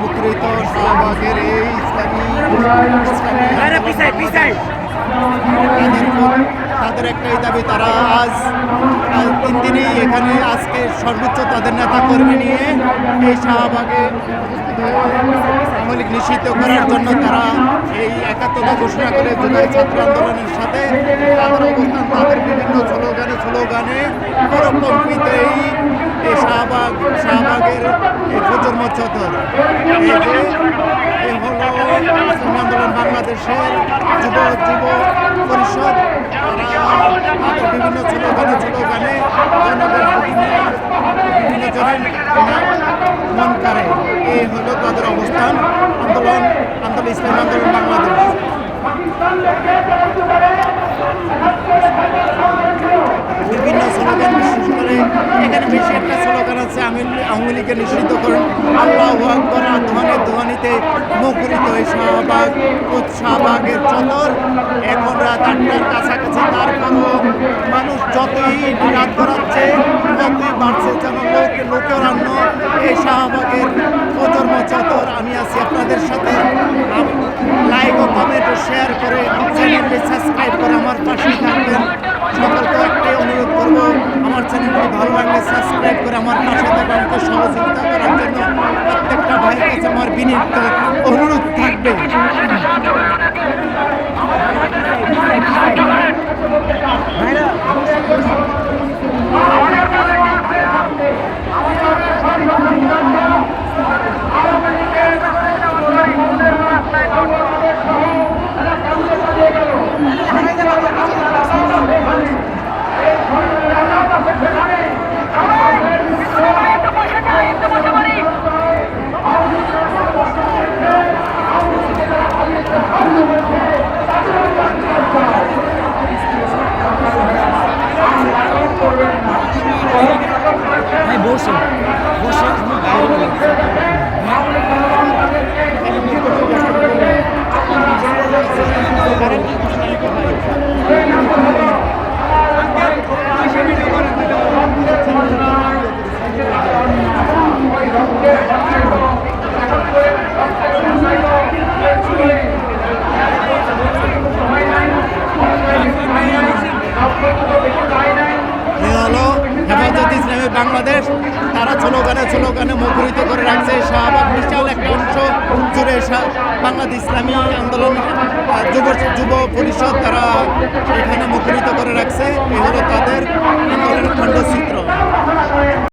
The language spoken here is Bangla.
মুদ্রিত শাহবাগের এই ইসলামী ইসলামী তাদের একটাই দাবি তারা আজ তিন দিনেই এখানে আজকে সর্বোচ্চ তাদের নেতা কর্মী নিয়ে এই শাহবাগে মৌলিক নিষিদ্ধ করার জন্য তারা এই একাত্মতা ঘোষণা করে জুলাই ছাত্র আন্দোলনের সাথে তাদের অবস্থান। তাদের বিভিন্ন স্লোগানে স্লোগানে পরকম্পিতেই এই শাহবাগ, শাহবাগের এই ফজর মচ্ছতর এই এই হলো আন্দোলন বাংলাদেশের যুব যুব পরিষদ। তারা বিভিন্ন স্লোগানে জনগণ বিভিন্ন জনের মন করে। এই হলো তাদের অবস্থান, আন্দোলন আন্দোলন, ইসলামী আন্দোলন বাংলাদেশ। বিভিন্ন স্লোগান বিশেষ করে এখানে বেশি একটা স্লোগান আছে আমি আওয়ামী লীগকে নিষিদ্ধ করুন। আল্লাহ আকবর ধ্বনি ধ্বনিতে মুখরিত এই শাহবাগ শাহবাগের চতর এখন রাত আটটার কাছাকাছি তারপরও মানুষ যতই রাত করাচ্ছে ততই বাড়ছে যেন লোক লোকরান্য এই শাহবাগের প্রজন্ম চতর আমি আছি আপনাদের সাথে। লাইক ও কমেন্ট ও শেয়ার করে চ্যানেলটি সাবস্ক্রাইব করে আমার পাশে থাকবেন। সকলকে একটাই অনুরোধ করব, আমার চ্যানেলটি ভালো লাগলে সাবস্ক্রাইব করে আমার পাশে থাকা আমাকে সহযোগিতা করার জন্য প্রত্যেকটা ভাইয়ের কাছে আমার বিনীত এ হলো হেফাজত ইসলামী বাংলাদেশ তারা স্লোগানে স্লোগানে মুখরিত করে রাখছে শাহবাগ বিশাল একটা অংশ জুড়ে শা- বাংলাদেশ ইসলামী আন্দোলন যুব যুব পরিষদ তারা